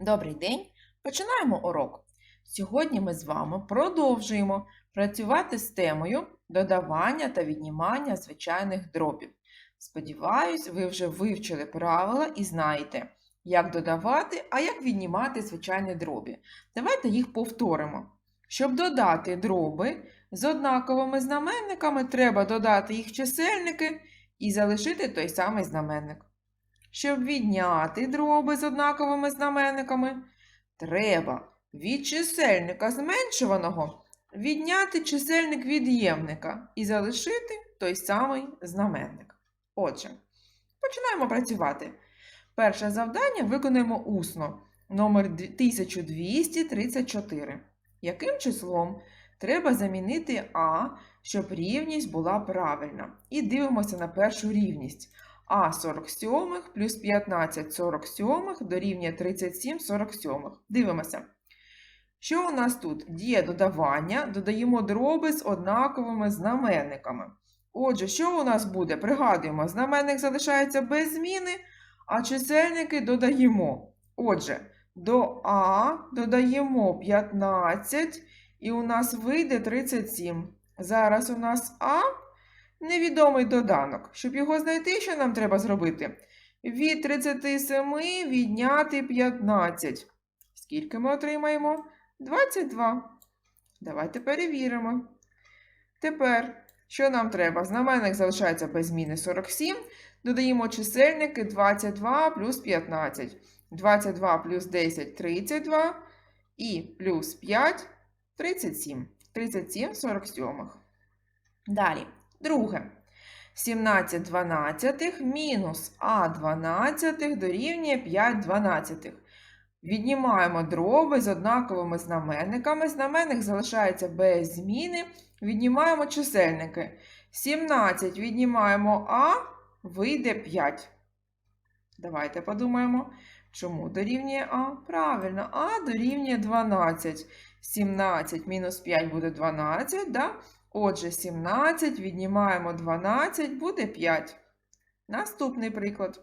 Добрий день! Починаємо урок. Сьогодні ми з вами продовжуємо працювати з темою додавання та віднімання звичайних дробів. Сподіваюсь, ви вже вивчили правила і знаєте, як додавати, а як віднімати звичайні дробі. Давайте їх повторимо. Щоб додати дроби з однаковими знаменниками, треба додати їх чисельники і залишити той самий знаменник. Щоб відняти дроби з однаковими знаменниками, треба від чисельника зменшуваного відняти чисельник від'ємника і залишити той самий знаменник. Отже, починаємо працювати. Перше завдання виконуємо усно номер 1234. Яким числом треба замінити А, щоб рівність була правильна? І дивимося на першу рівність. А 47 плюс 15 47 дорівнює 37 47. Дивимося. Що у нас тут? Діє додавання, додаємо дроби з однаковими знаменниками. Отже, що у нас буде? Пригадуємо, знаменник залишається без зміни, а чисельники додаємо. Отже, до А додаємо 15, і у нас вийде 37. Зараз у нас А невідомий доданок. Щоб його знайти, що нам треба зробити? Від 37 відняти 15. Скільки ми отримаємо? 22. Давайте перевіримо. Тепер, що нам треба? Знаменник залишається без зміни 47. Додаємо чисельники 22 плюс 15. 22 плюс 10 32. І плюс 5 37. 37 47. Далі. Друге. 17 дванадцятих мінус А дванадцятих дорівнює 5 дванадцятих. Віднімаємо дроби з однаковими знаменниками. Знаменник залишається без зміни. Віднімаємо чисельники. 17 віднімаємо А, вийде 5. Давайте подумаємо, чому дорівнює А? Правильно, А дорівнює 12. 17 мінус 5 буде 12, да? Отже, 17 віднімаємо 12, буде 5. Наступний приклад.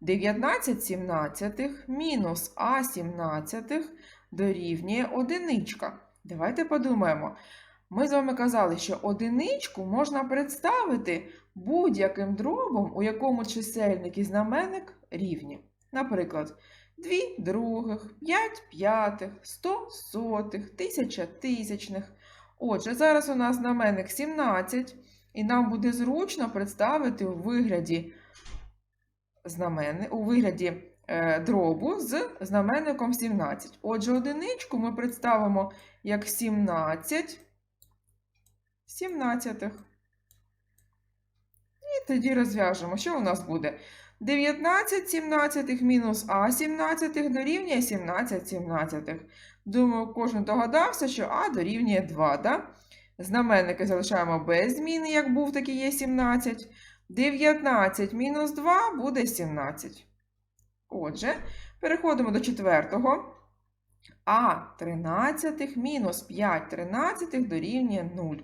19 сімнадцятих мінус А сімнадцятих дорівнює одиничка. Давайте подумаємо. Ми з вами казали, що одиничку можна представити будь-яким дробом, у якому чисельник і знаменник рівні. Наприклад, 2 других, 5 п'ятих, 100 сотих, 1000 тисячних. Отже, зараз у нас знаменник 17, і нам буде зручно представити у вигляді, знаменни, у вигляді е, дробу з знаменником 17. Отже, одиничку ми представимо як 17 сімнадцятих. І тоді розв'яжемо, що у нас буде? 19 сімнадцятих мінус А сімнадцятих дорівнює 17 сімнадцятих. Думаю, кожен догадався, що А дорівнює 2, да? Знаменники залишаємо без зміни, як був, так і є 17. 19 мінус 2 буде 17. Отже, переходимо до четвертого. А 13 мінус 5 тринадцятих дорівнює 0.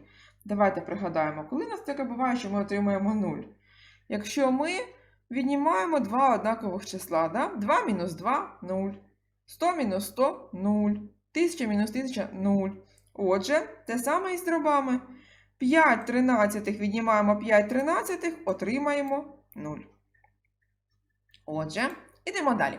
Давайте пригадаємо, коли у нас таке буває, що ми отримуємо 0. Якщо ми віднімаємо два однакових числа, да? 2 мінус 2 0. 100 мінус 100 0. 1000 мінус 1000 0. Отже, те саме і з дробами. 5 тринадцятих віднімаємо 5 тринадцятих, отримаємо 0. Отже, ідемо далі.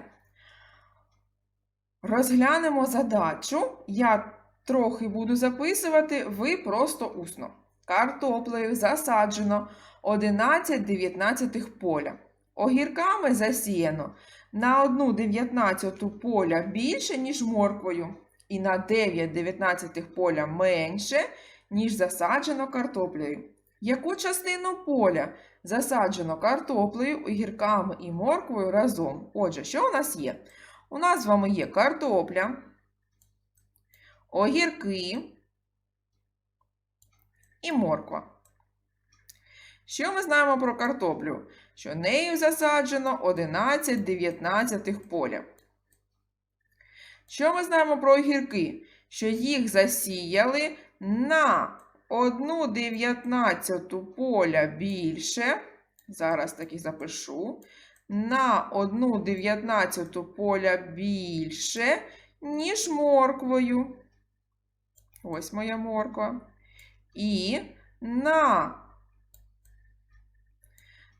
Розглянемо задачу. Я трохи буду записувати, ви просто усно. Картоплею засаджено 11 дев'ятнадцятих поля. Огірками засіяно на 1 дев'ятнадцяту поля більше, ніж морквою, і на 9 дев'ятнадцятих поля менше, ніж засаджено картоплею. Яку частину поля засаджено картоплею, огірками і морквою разом? Отже, що у нас є? У нас з вами є картопля, огірки і морква. Що ми знаємо про картоплю? Що нею засаджено 11 дев'ятнадцятих поля. Що ми знаємо про огірки? Що їх засіяли на 1 дев'ятнадцяту поля більше. Зараз таки запишу. на 1 дев'ятнадцяту поля більше, ніж морквою. Ось моя морква. І на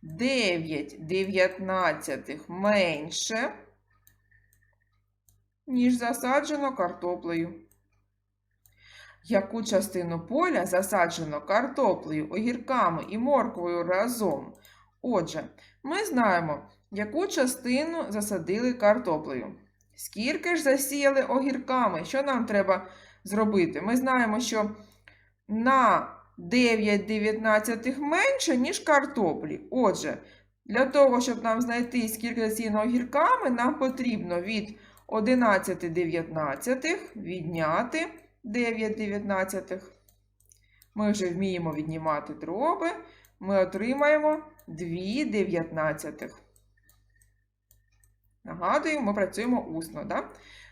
9 дев'ятнадцятих менше, ніж засаджено картоплею. Яку частину поля засаджено картоплею, огірками і морквою разом? Отже, ми знаємо, яку частину засадили картоплею. Скільки ж засіяли огірками? Що нам треба зробити? Ми знаємо, що на 9 дев'ятнадцятих менше, ніж картоплі. Отже, для того, щоб нам знайти, скільки засіяно огірками, нам потрібно від 11 дев'ятнадцятих відняти 9 дев'ятнадцятих. Ми вже вміємо віднімати дроби. Ми отримаємо 2 дев'ятнадцятих. Нагадую, ми працюємо усно. Да?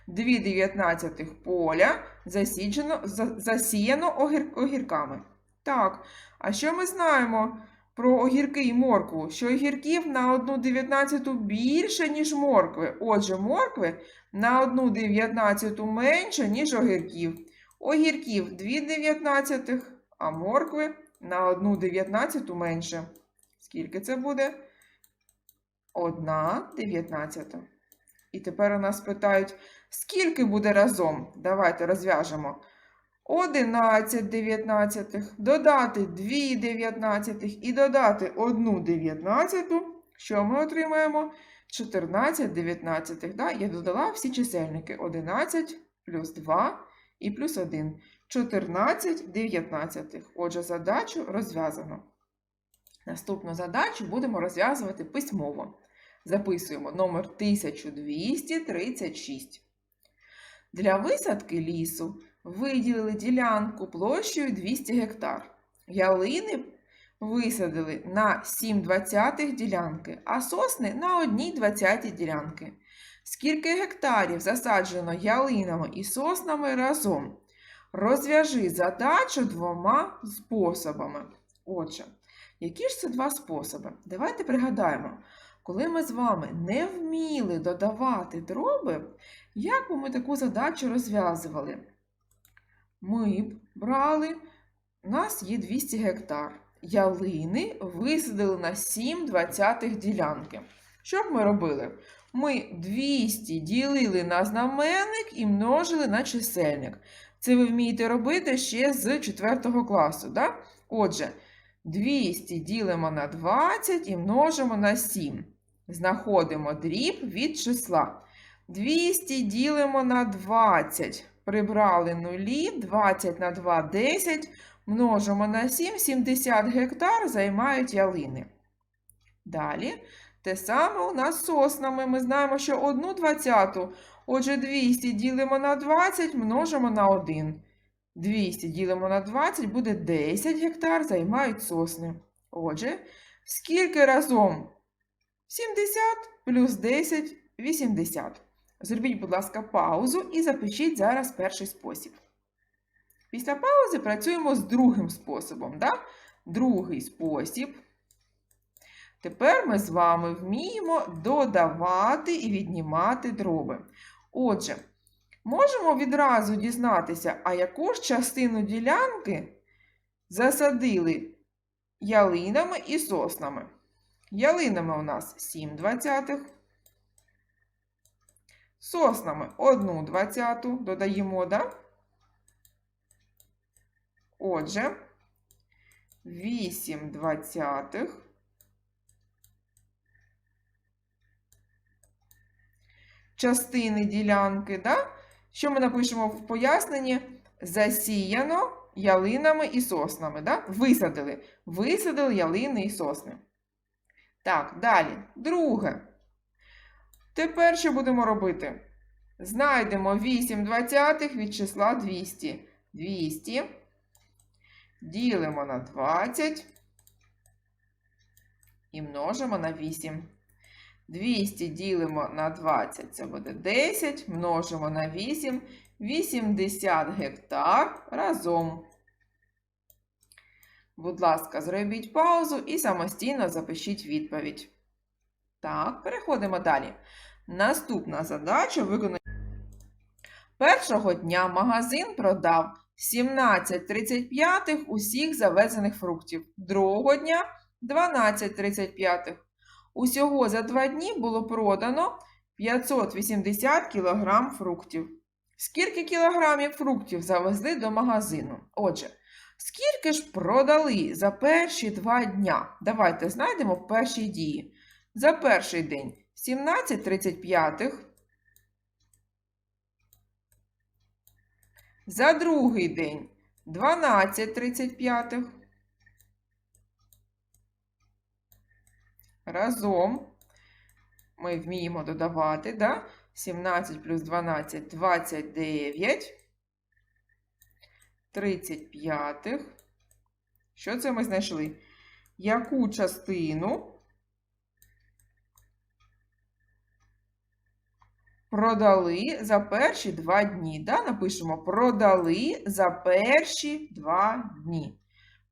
2 дев'ятнадцятих поля засіджено, засіяно огір, огірками. Так, а що ми знаємо про огірки і моркву? Що огірків на 1 дев'ятнадцяту більше, ніж моркви. Отже, моркви на 1 дев'ятнадцяту менше, ніж огірків. Огірків 2 дев'ятнадцятих, а моркви на 1 дев'ятнадцяту менше. Скільки це буде? 1 дев'ятнадцята. І тепер у нас питають, скільки буде разом? Давайте розв'яжемо. 11 дев'ятнадцятих, додати 2 дев'ятнадцятих і додати 1 дев'ятнадцяту. Що ми отримаємо? 14 дев'ятнадцятих. Да? Я додала всі чисельники. 11 плюс 2 і плюс 1. 14 дев'ятнадцятих. Отже, задачу розв'язано. Наступну задачу будемо розв'язувати письмово. Записуємо номер 1236. Для висадки лісу виділили ділянку площею 200 гектар. Ялини висадили на 7 двадцятих ділянки, а сосни на 1 двадцятій ділянки. Скільки гектарів засаджено ялинами і соснами разом? Розв'яжи задачу двома способами. Отже, які ж це два способи? Давайте пригадаємо, коли ми з вами не вміли додавати дроби, як би ми таку задачу розв'язували? Ми б брали, у нас є 200 гектар. Ялини висадили на 7 двадцятих ділянки. Що б ми робили? Ми 200 ділили на знаменник і множили на чисельник. Це ви вмієте робити ще з 4 класу. Да? Отже, 200 ділимо на 20 і множимо на 7. Знаходимо дріб від числа. 200 ділимо на 20. Прибрали нулі, 20 на 2 – 10. Множимо на 7, 70 гектар займають ялини. Далі, те саме у нас з соснами. Ми знаємо, що 1 двадцяту. Отже, 200 ділимо на 20, множимо на 1. 200 ділимо на 20, буде 10 гектар займають сосни. Отже, скільки разом? 70 плюс 10 – 80. Зробіть, будь ласка, паузу і запишіть зараз перший спосіб. Після паузи працюємо з другим способом. Да? Другий спосіб. Тепер ми з вами вміємо додавати і віднімати дроби. Отже, можемо відразу дізнатися, а яку ж частину ділянки засадили ялинами і соснами. Ялинами у нас 7 двадцятих. Соснами 1 двадцяту додаємо, да? Отже, 8 двадцятих. Частини ділянки, да? Що ми напишемо в поясненні? Засіяно ялинами і соснами. Да? Висадили. Висадили ялини і сосни. Так, далі. Друге. Тепер що будемо робити? Знайдемо 8 двадцятих від числа 200. 200. Ділимо на 20 і множимо на 8. 200 ділимо на 20, це буде 10, множимо на 8, 80 гектар разом. Будь ласка, зробіть паузу і самостійно запишіть відповідь. Так, переходимо далі. Наступна задача виконана. Першого дня магазин продав 17,35 усіх завезених фруктів. Другого дня 12,35. Усього за два дні було продано 580 кг фруктів. Скільки кілограмів фруктів завезли до магазину? Отже, скільки ж продали за перші два дня? Давайте знайдемо в першій дії. За перший день 17,35. За другий день 12,35. Разом ми вміємо додавати, да? 17 плюс 12 – 29. 35. Що це ми знайшли? Яку частину продали за перші два дні? Да? Напишемо продали за перші два дні.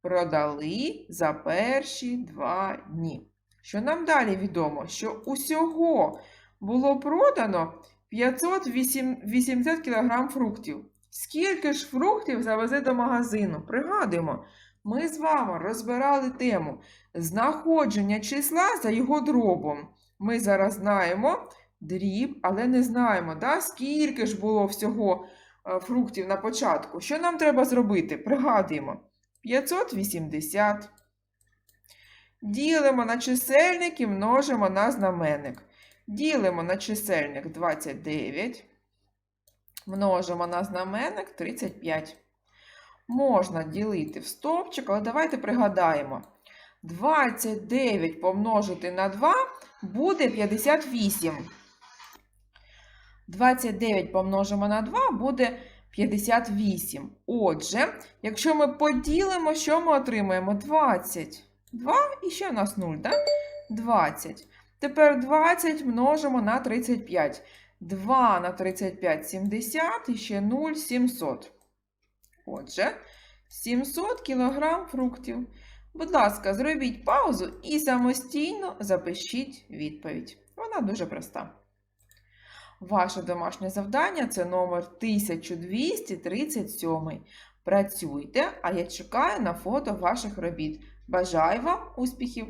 Продали за перші два дні. Що нам далі відомо? Що усього було продано 580 кг фруктів. Скільки ж фруктів завезли до магазину? Пригадуємо, ми з вами розбирали тему знаходження числа за його дробом. Ми зараз знаємо дріб, але не знаємо, да, скільки ж було всього е, фруктів на початку. Що нам треба зробити? Пригадуємо. 580. Ділимо на чисельник і множимо на знаменник. Ділимо на чисельник 29. Множимо на знаменник 35. Можна ділити в стовпчик, але давайте пригадаємо. 29 помножити на 2 буде 58. 29 помножимо на 2 буде 58. Отже, якщо ми поділимо, що ми отримаємо? 20. 2 і ще у нас 0, так? 20. Тепер 20 множимо на 35. 2 на 35 – 70 і ще 0 – 700. Отже, 700 кг фруктів. Будь ласка, зробіть паузу і самостійно запишіть відповідь. Вона дуже проста. Ваше домашнє завдання це номер 1237. Працюйте, а я чекаю на фото ваших робіт. Бажаю вам успіхів!